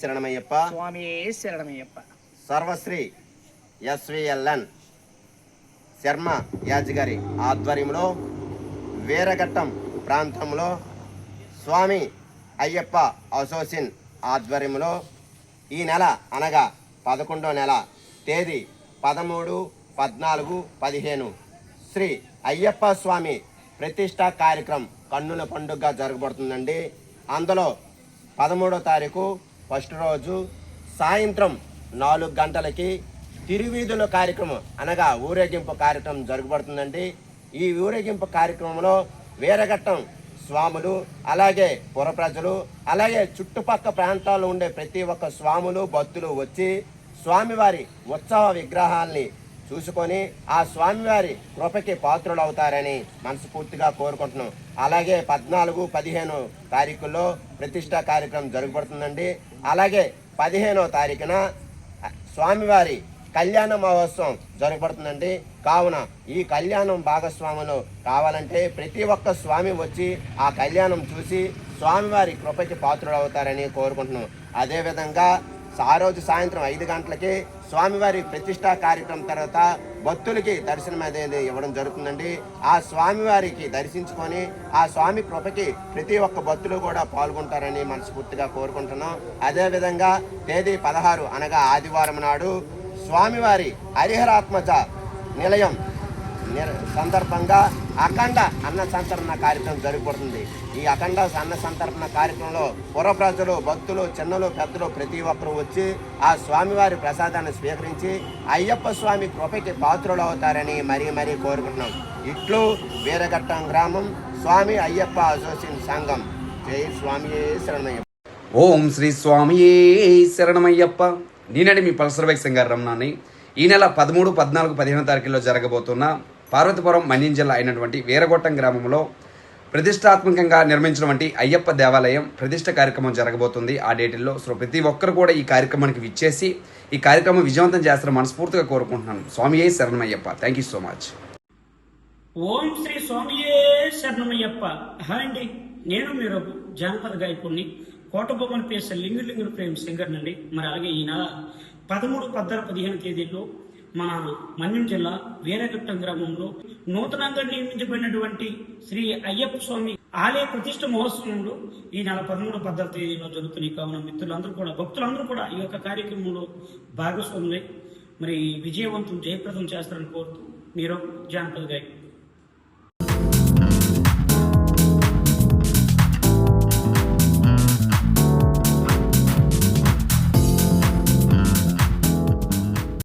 శరణమయ్యప్ప. స్వామి శరణమయ్యప్ప. సర్వశ్రీ ఎస్విఎల్ఎన్ శర్మ యాజ్ గారి ఆధ్వర్యంలో వీరఘట్టం ప్రాంతంలో స్వామి అయ్యప్ప అసోసిన్ ఆధ్వర్యంలో ఈ నెల అనగా పదకొండో నెల తేదీ పదమూడు పద్నాలుగు పదిహేను శ్రీ అయ్యప్ప స్వామి ప్రతిష్టా కార్యక్రమం కన్నుల పండుగ జరగబడుతుందండి. అందులో పదమూడో తారీఖు ఫస్ట్ రోజు సాయంత్రం నాలుగు గంటలకి తిరువీధుల కార్యక్రమం అనగా ఊరేగింపు కార్యక్రమం జరుగుబడుతుందండి. ఈ ఊరేగింపు కార్యక్రమంలో వీరఘట్టం స్వాములు అలాగే పుర ప్రజలు అలాగే చుట్టుపక్క ప్రాంతాల్లో ఉండే ప్రతి ఒక్క స్వాములు భక్తులు వచ్చి స్వామివారి ఉత్సవ విగ్రహాల్ని చూసుకొని ఆ స్వామివారి కృపకి పాత్రులు అవుతారని మనస్ఫూర్తిగా కోరుకుంటున్నాం. అలాగే పద్నాలుగు పదిహేను తారీఖుల్లో ప్రతిష్టా కార్యక్రమం జరగబడుతుందండి. అలాగే పదిహేనో తారీఖున స్వామివారి కళ్యాణ మహోత్సవం జరగబడుతుందండి. కావున ఈ కళ్యాణం భాగస్వాములు కావాలంటే ప్రతి ఒక్క స్వామి వచ్చి ఆ కళ్యాణం చూసి స్వామివారి కృపకి పాత్రులు అవుతారని కోరుకుంటున్నాం. అదేవిధంగా ఆ రోజు సాయంత్రం ఐదు గంటలకి స్వామివారి ప్రతిష్టా కార్యక్రమం తర్వాత భక్తులకి దర్శనం అనేది ఇవ్వడం జరుగుతుందండి. ఆ స్వామివారికి దర్శించుకొని ఆ స్వామి కృపకి ప్రతి ఒక్క భక్తులు కూడా పాల్గొంటారని మనస్ఫూర్తిగా కోరుకుంటున్నాం. అదేవిధంగా తేదీ పదహారు అనగా ఆదివారం నాడు స్వామివారి హరిహరాత్మజ నిలయం సందర్భంగా అఖండ అన్న సంతరణ కార్యక్రమం జరుగుతుంది ఈ అఖండ అన్న సంతరణ కార్యక్రమంలో పుర ప్రజలు భక్తులు చిన్నలు పెద్దలు ప్రతి ఒక్కరూ వచ్చి ఆ స్వామివారి ప్రసాదాన్ని స్వీకరించి అయ్యప్ప స్వామి కృపకి పాత్రులు అవుతారని మరీ మరీ కోరుకుంటున్నాం. ఇట్లు వీరఘట్టం గ్రామం స్వామి అయ్యప్ప అసోసియేషన్ సంఘం. జై స్వామి శరణయ్య ఓం శ్రీ స్వామి శరణమయ్యప్ప. నేనండి మీ పల్సర్ బైక్ సింగారు రమణాన్ని. ఈ నెల పదమూడు పద్నాలుగు పదిహేను తారీఖుల్లో జరగబోతున్న పార్వతీపురం మన్యం జిల్లా అయినటువంటి వీరగొట్టం గ్రామంలో ప్రతిష్టాత్మకంగా నిర్మించినటువంటి అయ్యప్ప దేవాలయం ప్రతిష్ట కార్యక్రమం జరగబోతుంది. ఆ డేటిల్లో సో ప్రతి ఒక్కరు కూడా ఈ కార్యక్రమానికి విచ్చేసి ఈ కార్యక్రమం విజయవంతం చేస్తారని మనస్ఫూర్తిగా కోరుకుంటున్నాను. స్వామియే శరణమయ్యప్ప. థ్యాంక్ యూ సో మచ్ ఓం శ్రీ స్వామియే శరణమయ్యప్ప. హాయ్ అండి నేను మీరు జానపద గాయకుడిని కోటబొమ్మల పేస లింగు లింగుడు ప్రేమ్ సింగర్ నండి మరి అలాగే ఈయన పదమూడు పద్నాలుగు పదిహేను తేదీల్లో మన మన్యం జిల్లా వీరఘట్టం గ్రామంలో నూతనంగా నిర్మించబడినటువంటి శ్రీ అయ్యప్ప స్వామి ఆలయ ప్రతిష్ట మహోత్సవంలో ఈ నెల పదమూడు పద్నాలుగు తేదీలో జరుగుతున్నాయి. కావున మిత్రులందరూ కూడా భక్తులందరూ కూడా ఈ యొక్క కార్యక్రమంలో భాగస్వాములై మరి విజయవంతం జయప్రదం చేస్తారని కోరుతూ మీరు జానపద గాయకుడు